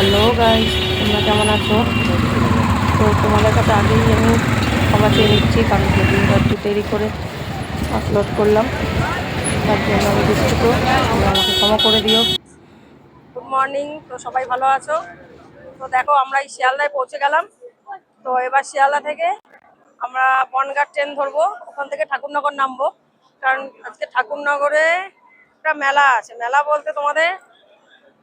Hello guys তোমরা কেমন আছো? তো তোমাদের কাছে আগেই আমি ক্ষমা চেয়ে নিচ্ছি, কারণ ভিডিওটা একটু দেরি করে আপলোড করলাম। তার জন্য আমি দুঃখিত আমাকে ক্ষমা করে দিও। গুড মর্নিং তো সবাই ভালো আছো? তো দেখো, আমরা এই শিয়ালদায় পৌঁছে গেলাম। তো এবার শিয়ালদা থেকে আমরা বনগাঁ ট্রেন ধরবো। ওখান থেকে ঠাকুরনগর নামবো। কারণ আজকে ঠাকুরনগরে একটা মেলা আছে। মেলা বলতে তোমাদের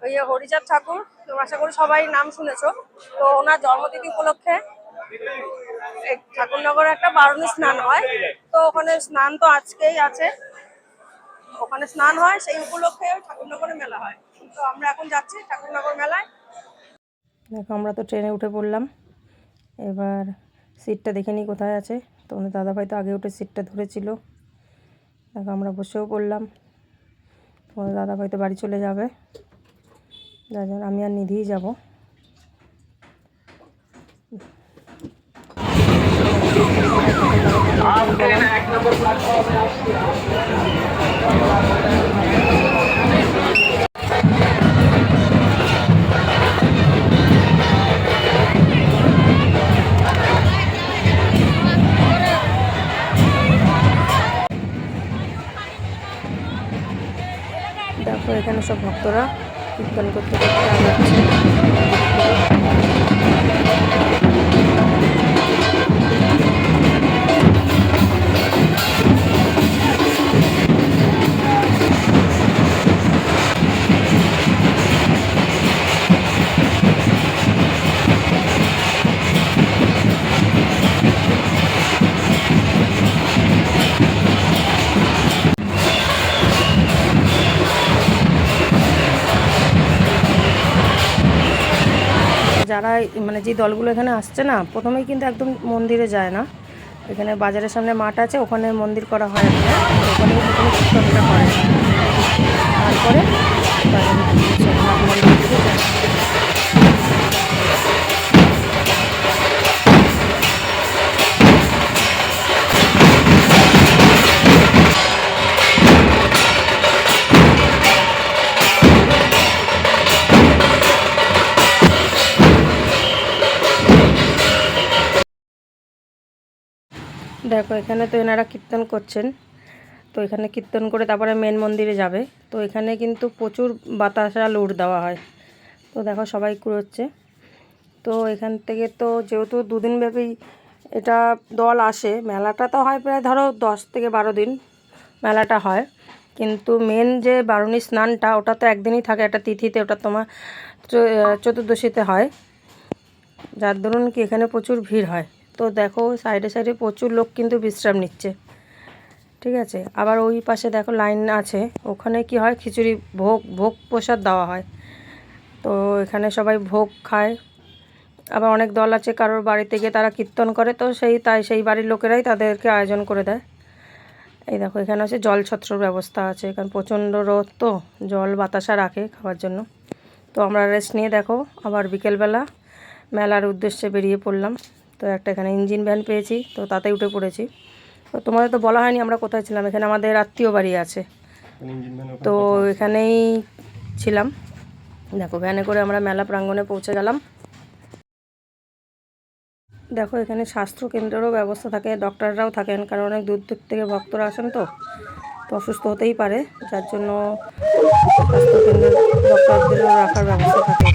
ওই হরিচাঁদ ঠাকুর তো আশা করি সবাই নাম শুনেছো। তো ওনার জন্মতিথি উপলক্ষে ঠাকুরনগরে একটা বারুণী স্নান হয়। তো ওখানে স্নান তো আজকেই আছে। ওখানে স্নান হয়, সেই উপলক্ষে ঠাকুরনগরে মেলা হয়। তো আমরা এখন যাচ্ছি ঠাকুরনগর মেলায়। দেখো, আমরা তো ট্রেনে উঠে পড়লাম। এবার সিটটা দেখে নিই কোথায় আছে। তোমাদের দাদাভাই তো আগে উঠে সিটটা ধরেছিল। দেখো, আমরা বসেও পড়লাম। তোমাদের দাদাভাই তো বাড়ি চলে যাবে। যার আমি আর নিধিই যাব। দেখো এখানে সব ভক্তরা কীর্তন করতে করতে আগাচ্ছে যারা মানে যে দলগুলো এখানে আসছে না, প্রথমেই কিন্তু একদম মন্দিরে যায় না। এখানে বাজারের সামনে মাঠ আছে, ওখানে মন্দির করা হয়। ওখানে প্রথমে কীর্তনটা করে দেখো, এখানে তো এনারা কীর্তন করছেন। তো এখানে কীর্তন করে তারপরে মেন মন্দিরে যাবে। তো এখানে কিন্তু প্রচুর বাতাসা লুট দেওয়া হয়। তো দেখো, সবাই কুড়োচ্ছে। তো এখান থেকে তো যেহেতু দুদিন ব্যাপী এটা দল আসে, মেলাটা তো হয় প্রায় ধরো দশ থেকে বারো দিন মেলাটা হয়। কিন্তু মেন যে বারুণী স্নানটা, ওটা তো একদিনই থাকে, একটা তিথিতে, ওটা তোমার চতুর্দশীতে হয়। যার দরুন কি এখানে প্রচুর ভিড় হয়। তো দেখো, সাইডে সাইডে প্রচুর লোক কিন্তু বিশ্রাম নিচ্ছে। ঠিক আছে? আবার ওই পাশে দেখো লাইন আছে, ওখানে কি হয়, খিচুড়ি ভোগ ভোগ প্রসাদ দেওয়া হয়। তো এখানে সবাই ভোগ খায়। আবার অনেক দল আছে, কারোর বাড়িতে গিয়ে তারা কীর্তন করে, তো সেই তাই, সেই বাড়ির লোকেরাই তাদেরকে আয়োজন করে দেয়। এই দেখো, এখানে হচ্ছে জল ছত্রর ব্যবস্থা আছে, কারণ প্রচণ্ড রোদ তো, জল বাতাসা রাখে খাওয়ার জন্য। তো আমরা রেস্ট নিয়ে দেখো, আবার বিকেলবেলা মেলার উদ্দেশ্যে বেরিয়ে পড়লাম। তো একটা এখানে ইঞ্জিন ভ্যান পেয়েছি তো তাতে উঠে পড়েছি। তো তোমাদের তো বলা হয়নি আমরা কোথায় ছিলাম এখানে আমাদের আত্মীয় বাড়ি আছে। তো এখানেই ছিলাম। দেখো ভ্যানে করে আমরা মেলা প্রাঙ্গণে পৌঁছে গেলাম। দেখো এখানে স্বাস্থ্য কেন্দ্রেরও ব্যবস্থা থাকে ডক্টররাও থাকেন কারণ অনেক দূর দূর থেকে ভক্তরা আসেন তো তো অসুস্থ হতেই পারে যার জন্য ডক্টরদেরও রাখার ব্যবস্থা থাকে।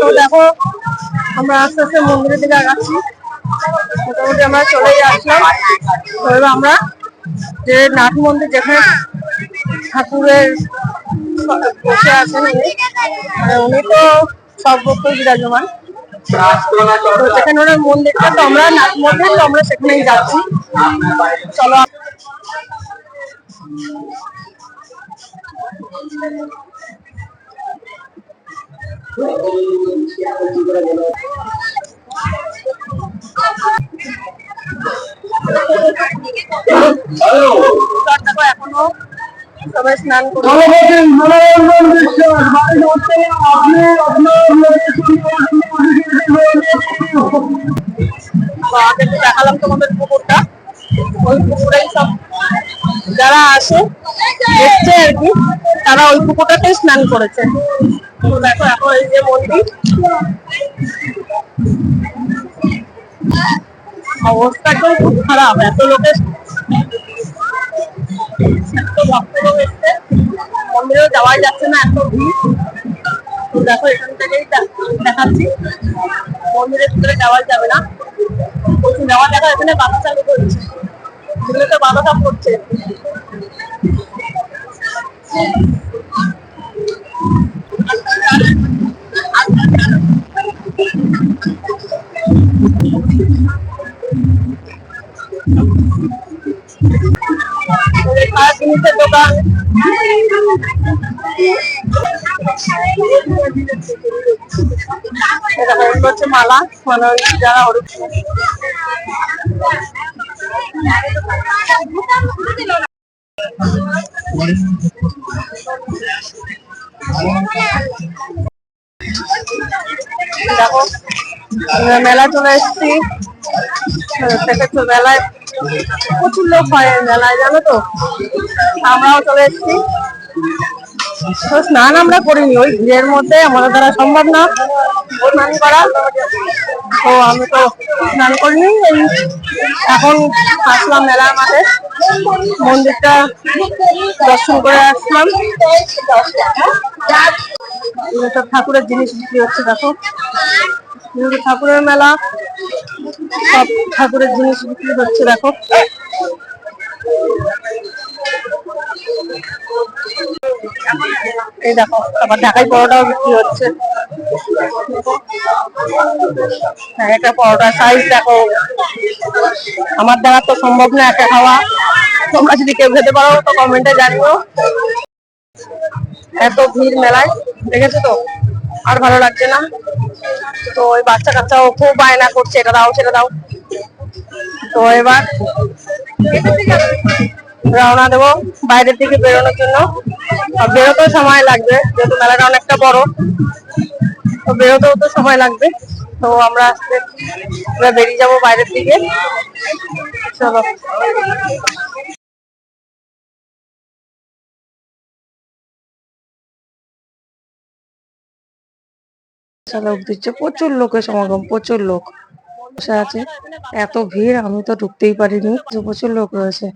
তো দেখো, আমরা আস্তে আস্তে মন্দিরের দিকে আগাচ্ছি। মোটামুটি আমরা চলেই আসলাম তো আমরা যে নাথ মন্দির যেখানে ঠাকুরের বসে আছেন উনি মানে উনি তো সর্বত্র বিরাজমান। তো সেখানে ওনার মন্দিরটা তো আমরা নাথ মন্দির, তো আমরা সেখানেই যাচ্ছি। চলো সবাই স্নান করে দেখালাম তোমাদের পুকুরটা। ওই পুকুরেই সব যারা আসে দেখছে আর কি, তারা ওই পুকুরটাতে স্নান করেছে। তো দেখো, এখন এই যে মন্দির। অবস্থা একদম খুব খারাপ, এত লোকের এত ভক্তলোক এসছে। মন্দিরেও যাওয়াই যাচ্ছে না, এত ভিড়। তো দেখো, এখান থেকেই দেখাচ্ছি। মন্দিরের ভিতরে যাওয়া যাবে না। প্রচুর যাওয়া দেখা, এখানে বাচ্চা চালু করছে এগুলো তো বাধা সব করছে জিনিসের দোকান হচ্ছে মালা মানে যারা ওরকম দেখো মেলা চলে এসেছি। দেখেছ মেলায় প্রচুর লোক হয় মেলায়, জানো তো? আমরাও চলে এসেছি। তো স্নান আমরা করিনি, ওই ভিড়ের মধ্যে, আমাদের দ্বারা সম্ভব না। স্নান করা। তো আমি তো স্নান করিনি এখন আসলাম মেলার মাঠে। মন্দিরটা দর্শন করে আসলাম। ঠাকুরের জিনিস বিক্রি হচ্ছে, দেখো। এগুলো ঠাকুরের মেলা, সব ঠাকুরের জিনিস বিক্রি হচ্ছে, দেখো। এই দেখো, আবার ঢাকাই পরোটাও বিক্রি হচ্ছে। একটা পরোটা সাইজ দেখো। আমার দ্বারা তো সম্ভব না একটা খাওয়া। তোমরা যদি কেউ খেতে পারো, তো কমেন্টে জানিও। এত ভিড় মেলায়, দেখেছ তো? আর ভালো লাগছে না। তো ওই বাচ্চা কাচ্চাও খুব বায়না করছে, এটা দাও, সেটা দাও। তো এবার রওনা দেবো বাইরের দিকে বেরোনোর জন্য। আর বেরোতেও সময় লাগবে, যেহেতু মেলাটা অনেকটা বড়। তো বেরোতেও তো সময় লাগবে। তো আমরা আস্তে আমরা বেরিয়ে যাব বাইরের দিকে। চলো। দিচ্ছে প্রচুর লোকের সমাগম, প্রচুর লোক বসে আছে। এত ভিড়, আমি তো ঢুকতেই পারিনি। প্রচুর লোক রয়েছে।